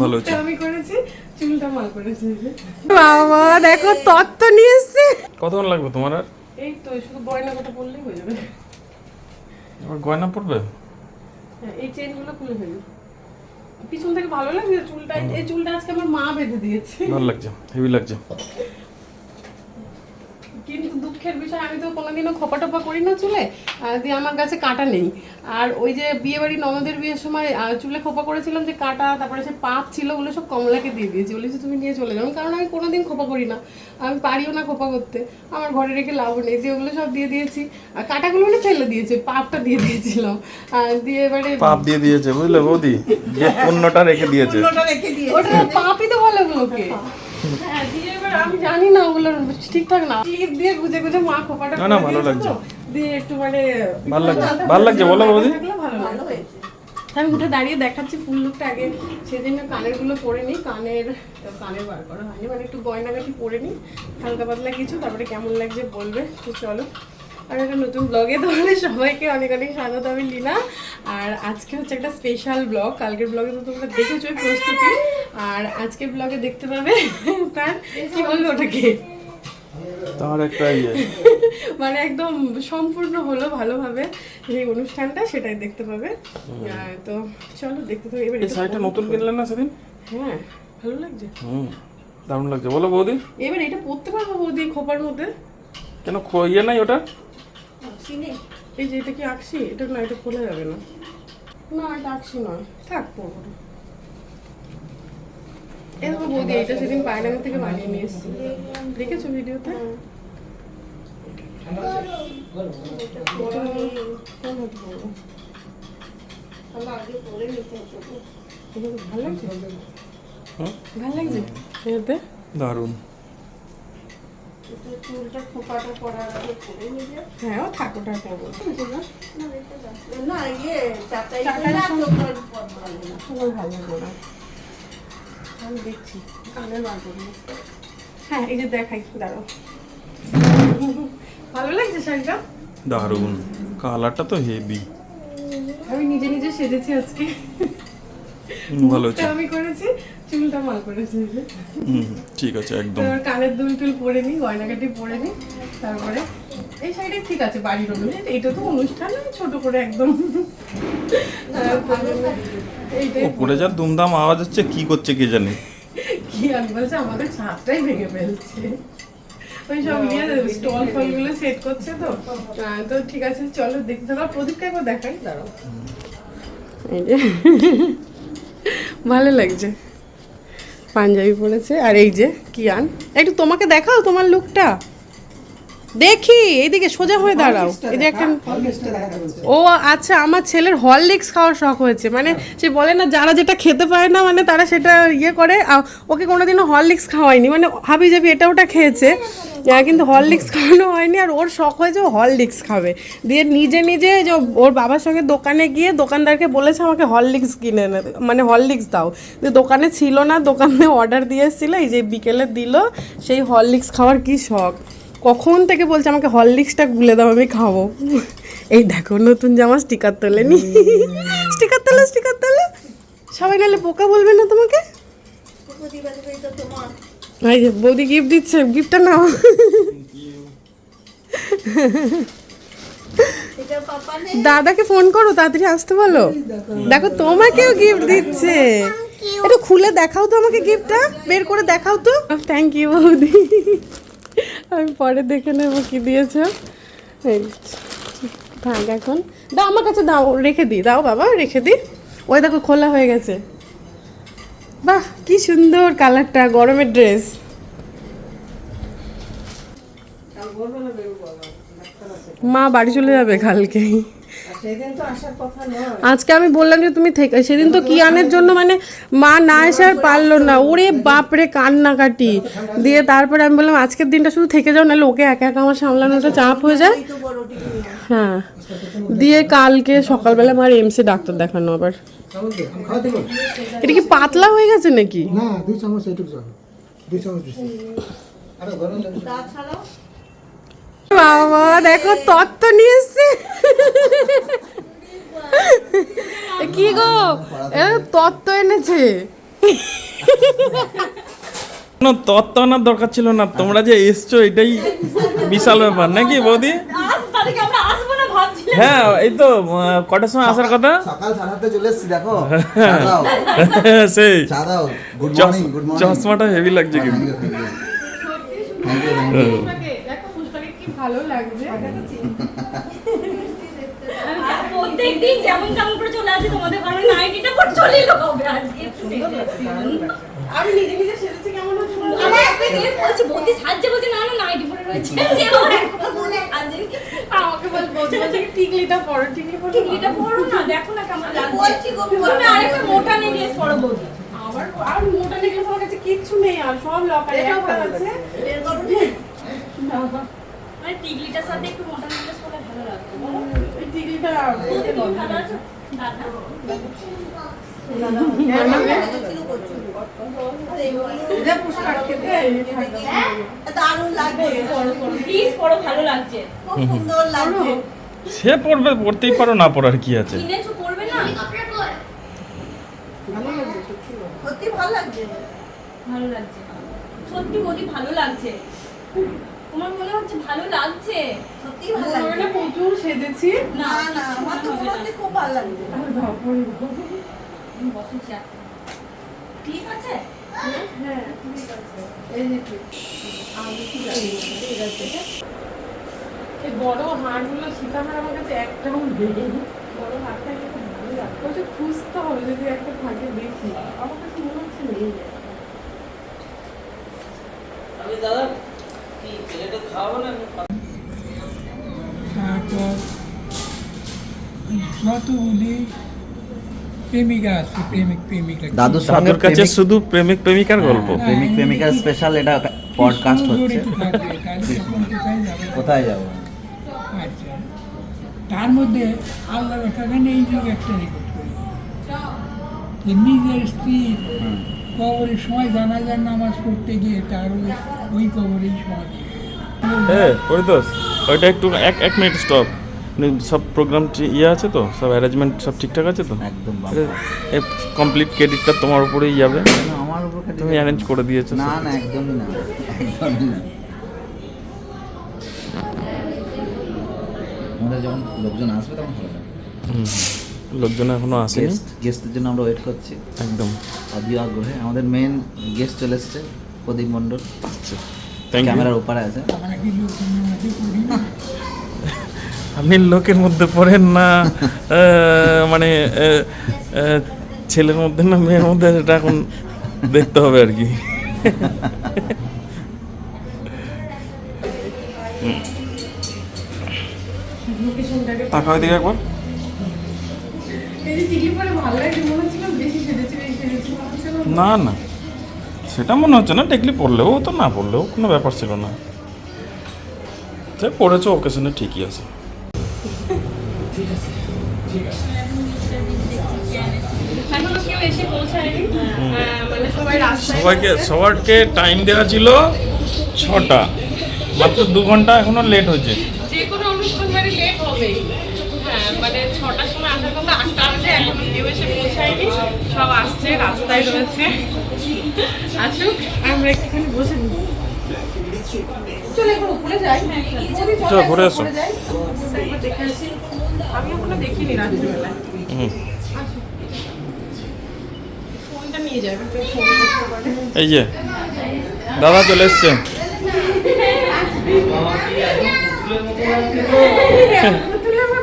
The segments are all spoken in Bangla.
ভালো হয়েছে আমি করেছি চুলটা মা করেছে বাবা দেখো তত্ত্ব নিয়ে এসছে। কতক্ষণ লাগবে তোমার আর? এই তো শুধু গয়না কটা পরলেই হয়ে যাবে। এবার গয়না পড়বে হ্যাঁ, এই চেনগুলো খুলে ফেলি। পিছন থেকে ভালো লাগছে চুলটা এই চুলটা আজকে আমার মা বেঁধে দিয়েছে। ভালো লাগছে হেভি লাগছে। দুঃখের বিষয় আমি তো কোনোদিনও খোপা টোপা করি না চুলে আর দিয়ে আমার কাছে কাটা নেই। আর ওই যে বিয়ে বাড়ি ননদের বিয়ের সময় চুলে খোপা করেছিলাম যে কাটা তারপরে সে পাপ ছিল ওগুলো সব কমলাকে দিয়ে দিয়েছি। বলেছি তুমি নিয়ে চলে যাও। কারণ আমি কোনোদিন খোপা করি না। আমি পারিও না খোপা করতে। আমার ঘরে রেখে লাভ নেই। দিয়ে ওগুলো সব দিয়ে দিয়েছি। আর কাটাগুলো না ফেলে দিয়েছে পাপটা দিয়ে দিয়েছিলাম। দিয়ে এবারে পাপ দিয়ে দিয়েছে বুঝলে বৌদি? যে পুণ্যটা রেখে দিয়েছে। ওটা পাপই তো দিয়ে এবার আমি জানি না ওগুলো ঠিকঠাক না। ক্লিপ দিয়ে গুজে গুজে মা খোপাটা না, না, ভালো লাগছে। দিয়ে একটু মানে ভালো লাগছে। ভালো লাগছে বলো বৌদি। ভালো লাগছে। আমি উঠে দাঁড়িয়ে দেখাচ্ছি ফুল লুকটা আগে। সেদিন কানেরগুলো পরে নিই কানের কানের বার করা হয়নি। মানে একটু গয়নাগাটি পরে নিই হালকা পাতলা কিছু তারপরে কেমন লাগছে বলবে তো চলো। আর একটা নতুন ব্লগে তোমাদের সবাইকে অনেক অনেক স্বাগত আমি লীনা। আর আজকে হচ্ছে একটা স্পেশাল ব্লগ কালকের ব্লগে তো তোমরা দেখেছ প্রস্তুতি। আর আজকের ব্লগে দেখতে পাবে তার কি বলব ওটাকে? তোমার একটা ইয়ে। মানে একদম সম্পূর্ণ হলো ভালোভাবে এই অনুষ্ঠানটা সেটাই দেখতে পাবে। তো চলো দেখতে থাকো এবার এই শাড়িটা নতুন কিনলেন না সেদিন? হ্যাঁ ভালো লাগছে। হুম দারুণ লাগছে। বলো বৌদি। এবার এটা পড়তে পারব বৌদি খোপার মধ্যে? কেন ইয়ে নাই ওটা এই যে এটা কি আঁকছি? এটা না এটা খোলা যাবে না। না এটা আঁকছি নয় থাক পড়ব না এরকম বৌদি এটা সেদিন পায়নামি থেকে বানিয়ে নিয়ে এসেছি। দেখেছ ভিডিওতে? কোন হাতে পরবো? এটা তো দারুণ হ্যাঁ ও ভালো লাগবে না। আমি দেখছি কানের বার করব হ্যাঁ এই যে দেখাই দাঁড়াও। ভালো লাগছে শাড়িটা? দারুণ। কালারটা তো হেভি। আমি নিজে নিজে সেজেছি আজকে। ভালো হয়েছে আমি করেছি চুলটা মা করেছে হুম ঠিক আছে একদম। কানের দুল টুল পরে নিই গয়নাকাটি পরে নিই তারপরে এই শাড়িটা ঠিক আছে বাড়ির অনুষ্ঠান এটা তো অনুষ্ঠান না, ছোট করে একদম। ওপরে যা দুমদাম আওয়াজ হচ্ছে কি করছে কে জানে? কি আমি বলছে আমাদের ছাদটাই ভেঙে ফেলছে। ওই সব ইয়ে স্টল ফলগুলো সেট করছে তো। তো ঠিক আছে চলো দেখতে থাকো প্রদীপকে একবার দেখাই দাঁড়াও। এই যে। ভালো লাগছে। পাঞ্জাবি পরেছে আর এই যে কিয়ান। একটু তোমাকে দেখাও তোমার লুকটা দেখি এইদিকে সোজা হয়ে দাঁড়াও। এই যে একটা ও আচ্ছা আমার ছেলের হরলিক্স খাওয়ার শখ হয়েছে। মানে সে বলে না যারা যেটা খেতে পারে না মানে তারা সেটা ইয়ে করে। ওকে কোনোদিনও হরলিক্স খাওয়ায়নি। মানে হাবি জাবি এটা ওটা খেয়েছে। কিন্তু হরলিক্স খাওয়ানো হয়নি আর ওর শখ হয়েছে ও হরলিক্স খাবে। দিয়ে নিজে নিজে যে ওর বাবার সঙ্গে দোকানে গিয়ে দোকানদারকে বলেছে আমাকে হরলিক্স কিনে এনে মানে হরলিক্স দাও। দিয়ে দোকানে ছিল না দোকানে অর্ডার দিয়ে এসেছিল এই যে বিকেলে দিল সেই হরলিক্স খাওয়ার কি শখ? কখন থেকে বলছে আমাকে হরলিক্সটা গুলে দাও, আমি খাব। এই দেখো, নতুন জামা স্টিকার তোলে নি স্টিকার তোলো স্টিকার তোলো। সবাই নাহলে বোকা বলবে না তোমাকে? বৌদি গিফট দিচ্ছে গিফটটা নাও। দাদাকে ফোন করো, তাড়াতাড়ি আসতে বলো। দেখো, তোমাকেও গিফট দিচ্ছে। একটু খুলে দেখাও তো আমাকে গিফটটা বের করে দেখাও তো। থ্যাংক ইউ বৌদি। আমি পরে দেখে নেব কি দিয়েছে। থাক এখন। দাও, আমার কাছে দাও, রেখে দিই দাও বাবা, রেখে দিই ওই দেখো, খোলা হয়ে গেছে। বাহ, কি সুন্দর কালারটা, গরমের ড্রেস। মা বাড়ি চলে যাবে কালকেই। আজকে আমি বললাম যে তুমি থেকে সেদিন তো কিয়ানের জন্য মানে মা না এসে আর পারল না। ওরে বাপরে কান্নাকাটি। দিয়ে তারপরে আমি বললাম আজকের দিনটা শুধু থেকে যাও নাহলে ওকে একা একা আমার সামলানোটা চাপ হয়ে যায়। হ্যাঁ। দিয়ে কালকে সকালবেলা আমার এমসে ডাক্তার দেখানো আবার। এটা কি পাতলা হয়ে গেছে নাকি? না দুই চামচ দুই চামচ দিচ্ছি আরও গরম জল বাবা দেখো তত্ত্ব নিয়ে এসছে। কি গো? তত্ত্ব এনেছে। কোনো তত্ত্ব আনার দরকার ছিল না তোমরা যে এসছো এটাই বিশাল ব্যাপার নাকি বৌদি? আজ তারিখে আমরা আসব না ভাবছিলাম? হ্যাঁ এই তো কটার সময় আসার কথা? সকাল সাড়ে চলে এসেছি দেখো। সেই। চা দাও গুড চশ- মর্নিং গুড মর্নিং চশমাটা হেভি লাগছে কিন্তু থ্যাংক ইউ থ্যাংক ইউ দেখো পুষ্পাকে কি ভালো লাগছে? প্রত্যেক যেমন তেমন করে চলে আসি তোমাদের ঘরে নাইটিটা পর চলে এলো কবে আজকে আমি নিজে নিজে সেরেছি কেমন আমার একটা বলছি বৌদি সাজছে বলছে না না নাইটি পরে রয়েছে। যে ও এখন বলে সাজে আমাকে বল বলছে বলছে টিকলিটা পরো টিকলি পরো টিকলিটা পরো না দেখো না কেমন লাগছে। বলছি গো তুমি আরেকটা মোটা নেকলেস পরো বৌদি। আবার আর মোটা নেকলেস আমার কাছে কিচ্ছু নেই আর সব লকারে একটা আছে। মানে টিকলিটার সাথে একটু মোটা নেকলেস পরলে ভালো লাগবে এই টিকলিটা ভালো আছো? দাদা যা পুষ্পাকে দে দারুণ লাগবে। প্লিজ পরো ভালো লাগছে। খুব সুন্দর লাগছে। সে পড়বে পড়তেই পারো না পড়ার কি আছে? কিনেছো পরবে না? সত্যি ভালো লাগছে। ভালো লাগছে। সত্যি বৌদি ভালো লাগছে। তোমার মনে হচ্ছে ভালো লাগছে? সত্যি ভালো আমরা না প্রচুর সেজেছি? না না আমার তো মনে হচ্ছে খুব ভালো লাগছে। বসো চেয়ার ঠিক আছে? হ্যাঁ ঠিক আছে। এই যে আমি ঠিক আছে ঠিক আছে। এই বড় হাড়গুলো সীতাহার আমার কাছে একটাও নেই। বড় হাড়টা কিন্তু ভালো লাগতো ওটা খুঁজতে হবে যদি একটা থাকে দেখি। আমার কাছে মনে হচ্ছে নেই। আমি দাদা তারপর যতগুলি প্রেমিকা আছে প্রেমিক প্রেমিকা দাদুর সঙ্গে দাদুর কাছে প্রেমিক- শুধু প্রেমিক প্রেমিকার গল্প। হ্যাঁ, প্রেমিক প্রেমিকার স্পেশাল এটা পডকাস্ট হচ্ছে। জড়িত থাকবে তাহলে তখন কোথায় যাবে? কোথায় যাব? আচ্ছা। তার মধ্যে আল্লাহ রক্ষাখানে এই যুগ একটা রেকর্ড করি। যে নিজের স্ত্রী কবরের সময় জানাজার নামাজ পড়তে গিয়ে তার ওই ওই কবরেই সময় হ্যাঁ পরিতোষ ওইটা একটু এক এক মিনিট স্টপ সব প্রোগ্রাম ইয়ে আছে তো? সব অ্যারেঞ্জমেন্ট সব ঠিকঠাক আছে তো? একদম কমপ্লিট ক্রেডিটটা তোমার উপরেই যাবে। আমার উপর তুমি অ্যারেঞ্জ করে দিয়েছ না না একদমই না একদমই না। আমাদের যখন লোকজন আসবে তখন ভালো লাগবে হুম। লোকজন এখনও আসেনি। গেস্টের জন্য আমরা ওয়েট করছি। একদম। অধীর আগ্রহে। আমাদের মেন গেস্ট চলে এসছে প্রদীপ মণ্ডল। ক্যামেরার ওপারে আছে। আমরা কি লোকের মধ্যে আপনি লোকের মধ্যে পড়েন না মানে ছেলের মধ্যে না মেয়ের মধ্যে সেটা এখন দেখতে হবে আর কি। লোকেশনটাকে তাকাও এদিকে একবার। না না সেটা মনে হচ্ছে না টেকলি পড়লেও তো না পড়লেও কোনো ব্যাপার ছিল না। সে পড়েছো ওকেশনে ঠিকই আছে। মানে সবাইকে সবাইকে টাইম দেওয়া ছিল ছটা। মাত্র দু ঘণ্টা এখনও লেট হয়েছে যে কোনো অনুষ্ঠান মানে লেট হবেই হ্যাঁ মানে ছটার সময় আসার কথা আটটা বাজে এখনও কেউ এসে পৌঁছায়নি সব আসছে রাস্তায় রয়েছে। আসুক আমরা একটুখানি বসে নিই। চলে একবার উপরে যাই। চলো, চলো, ঘুরে আসো। আমি এখনও দেখিনি রাত্রিবেলায়। এই যে দাদা চলে এসছে।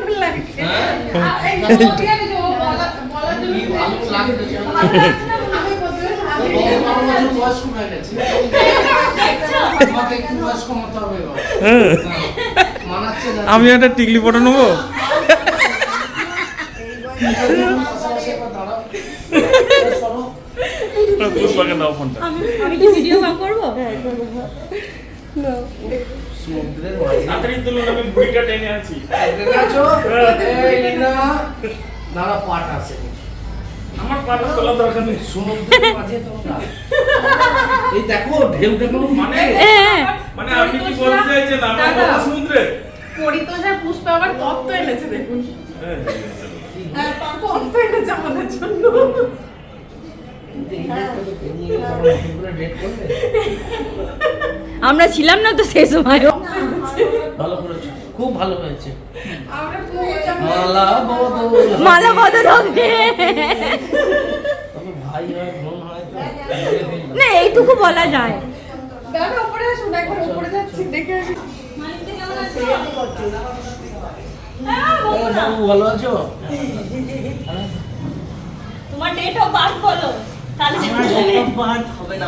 তুলে লাগছে। এই বলতে গেলে যে ও বলা- বলার জন্য আমি হয়ে একটু। হ্যাঁ। টিকলি ফটো নেব সমুদ্রের বুড়িটা টেনে আছি দাঁড়া পাট আছে আমার পাটা তোলার দরকার নেই সমুদ্রের মাঝে তোমরা এই দেখো ঢেউটা কোনো মানে? মানে আপনি কি বলতে চাইছেন? আমরা বড় সমুদ্রে পরিতোষা পুষ্পা আবার তত্ত্ব এনেছে দেখুন। হ্যাঁ, তত্ত্ব এনেছে আমাদের জন্য। আমরা ছিলাম না তো সেই সময়। ভালো করেছ। খুব ভালো হয়েছে। মালা বদল। মালা বদল হবে। ভাই হয় বোন হয় না এইটুকু বলা যায়। দাদা উপরে আসুন একবার উপরে যাচ্ছি দেখে আসি। বাবু ভালো আছো? তোমার ডেট অফ বার্থ বলো মানে হয়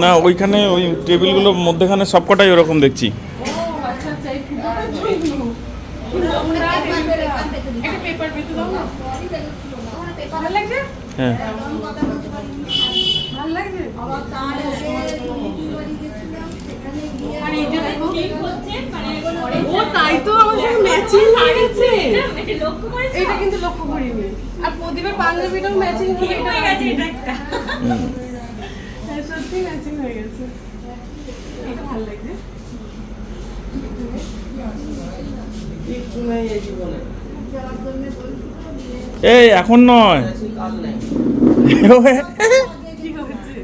না ওইখানে ওই টেবিলগুলোর মধ্যেখানে সবকটাই ওরকম দেখছি ও আচ্ছা আচ্ছা এই ফুটোটার জন্য কি নোংরা টেবিলটা। একটা পেপার পেতে দাও না ভালো লাগছে হ্যাঁ। মানে ও তাই তো আমার সঙ্গে ম্যাচিং হয়ে এটা কিন্তু লক্ষ্য করিনি। আর প্রদীপের পাঞ্জাবিটাও ম্যাচিং ঠিক হয়ে গেছে। এটা একটা। হ্যাঁ সত্যি ম্যাচিং হয়ে গেছে। এটা ভালো লাগছে। জীবনে। এই এখন নয়। কাল নেই কি হয়েছে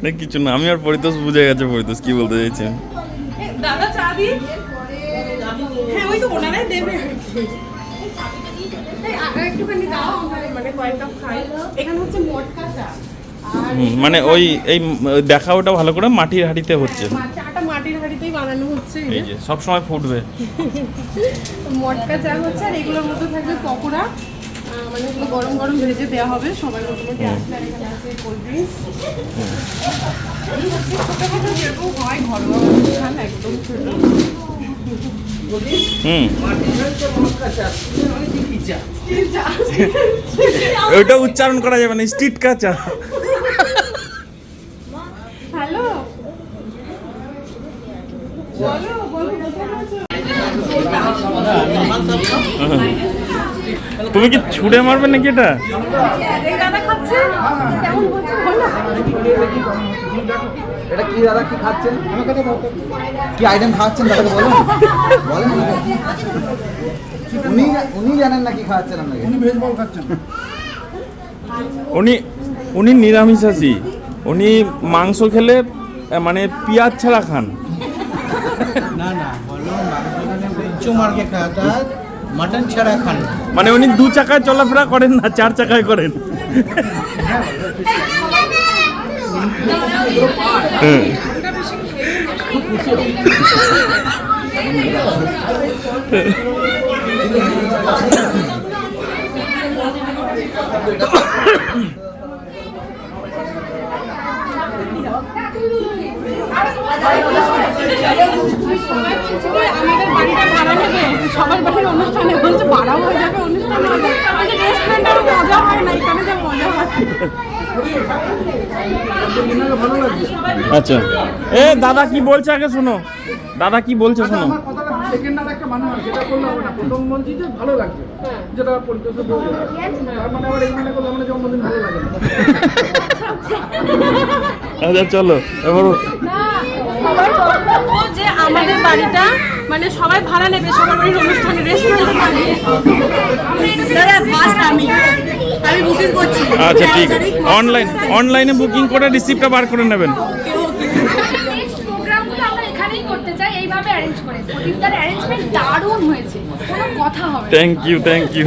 না কিছু না আমি আর পরিতোষ বুঝে গেছে পরিতোষ কি বলতে চাইছেন এ, দাদা চা দি হ্যাঁ ওই তো ওনারাই দেবে। এই, আর একটুখানি দাও আমরা মানে কয়েক কাপ খাই। এখানে হচ্ছে মটকা চা। আর হুম, মানে ওই এই দেখা ওটা ভালো করে মাটির হাঁড়িতে হচ্ছে। মা- মাটির হাঁড়িতেই বানানো হচ্ছে। এই যে। সব সময় ফুটবে। মটকা চা হচ্ছে আর এগুলোর মধ্যে থাকবে পকোড়া। মানে এগুলো গরম গরম ভেজে দেওয়া হবে? সবাই মোটামুটি আসলে এখানে আছে কোল্ড ড্রিঙ্কস ছোটোখাটো যেরকম হয় ঘরোয়া অনুষ্ঠান একদম ছোট ওইটা উচ্চারণ করা যাবে না স্ট্রিট কাঁচা হ্যালো? বলো বলো কোথায় আছো? তুমি কি ছুটে মারবে নাকি এটা? উনি উনি উনি নিরামিষাশী। উনি মাংস খেলে মানে পেঁয়াজ ছাড়া খান। না না মাটন ছাড়া খান মানে উনি দু চাকায় চলাফেরা করেন না চার চাকায় করেন। আমি আমাদের বাড়িটা ভাড়া নেবে সবার বাড়ির অনুষ্ঠানে বলছে ভাড়া হয়ে যাবে অনুষ্ঠান হয়ে যাবে বলছে মজা হয় না এখানে যে মজা হয় আচ্ছা। এ দাদা কি বলছে আগে শোনো। দাদা কি বলছে শোনো। আমার সেকেন্ড আর একটা মানে হয় করলে হবে না। প্রথম বলছি যে ভালো লাগছে। যেটা পরিচয় বলছে তার মানে আবার এই করলে জন্মদিন ভালো লাগে আচ্ছা চলো এবার সবাই বলব যে আমাদের বাড়িটা মানে সবাই ভাড়া নেবে সবার বাড়ির অনুষ্ঠানে রেস্টুরেন্টে আমি আমি বুকিং করছি। আচ্ছা ঠিক আছে। অনলাইন অনলাইনে বুকিং করে রিসিপ্টটা বার করে নেবেন। নেক্সট প্রোগ্রামগুলো আমরা এখানেই করতে চাই এইভাবে অ্যারেঞ্জ করে। প্রদীপদার অ্যারেঞ্জমেন্ট দারুণ হয়েছে। কোনো কথা হবে না। থ্যাংক ইউ থ্যাংক ইউ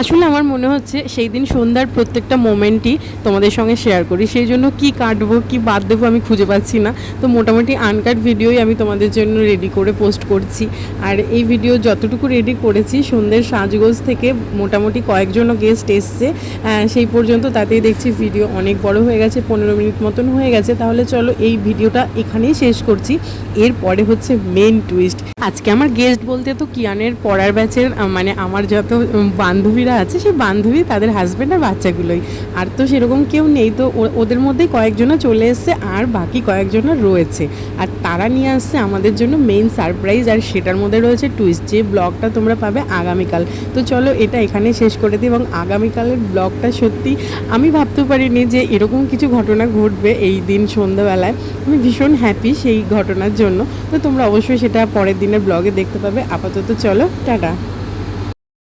আসলে আমার মনে হচ্ছে সেই দিন সন্ধ্যার প্রত্যেকটা মোমেন্টই তোমাদের সঙ্গে শেয়ার করি। সেই জন্য কি কাটবো কি বাদ দেবো আমি খুঁজে পাচ্ছি না। তো মোটামুটি আনকাট ভিডিওই আমি তোমাদের জন্য রেডি করে পোস্ট করছি। আর এই ভিডিও যতটুকু রেডি করেছি সন্ধ্যের সাজগোজ থেকে মোটামুটি কয়েকজনও গেস্ট এসছে। সেই পর্যন্ত তাতেই দেখছি ভিডিও অনেক বড় হয়ে গেছে পনেরো মিনিট মতন হয়ে গেছে। তাহলে চলো এই ভিডিওটা এখানেই শেষ করছি। এরপরে হচ্ছে মেন টুইস্ট আজকে আমার গেস্ট বলতে তো কিয়ানের পড়ার ব্যাচের মানে আমার যত উম, বান্ধবীরা আছে সেই বান্ধবী তাদের হাজব্যান্ড আর বাচ্চাগুলোই। আর তো সেরকম কেউ নেই, তো ওদের মধ্যেই কয়েকজনা চলে এসছে আর বাকি কয়েকজনা রয়েছে। আর তারা নিয়ে আসছে আমাদের জন্য মেইন সারপ্রাইজ আর সেটার মধ্যে রয়েছে টুইস্ট যে ব্লগটা তোমরা পাবে আগামীকাল। তো চলো এটা এখানে শেষ করে দিই, এবং আগামীকালের ব্লগটা সত্যি আমি ভাবতেও পারিনি যে এরকম কিছু ঘটনা ঘটবে এই দিন সন্ধ্যাবেলায়। আমি ভীষণ হ্যাপি সেই ঘটনার জন্য। তো তোমরা অবশ্যই সেটা পরের দিনের ব্লগে দেখতে পাবে। আপাতত চলো, টাটা।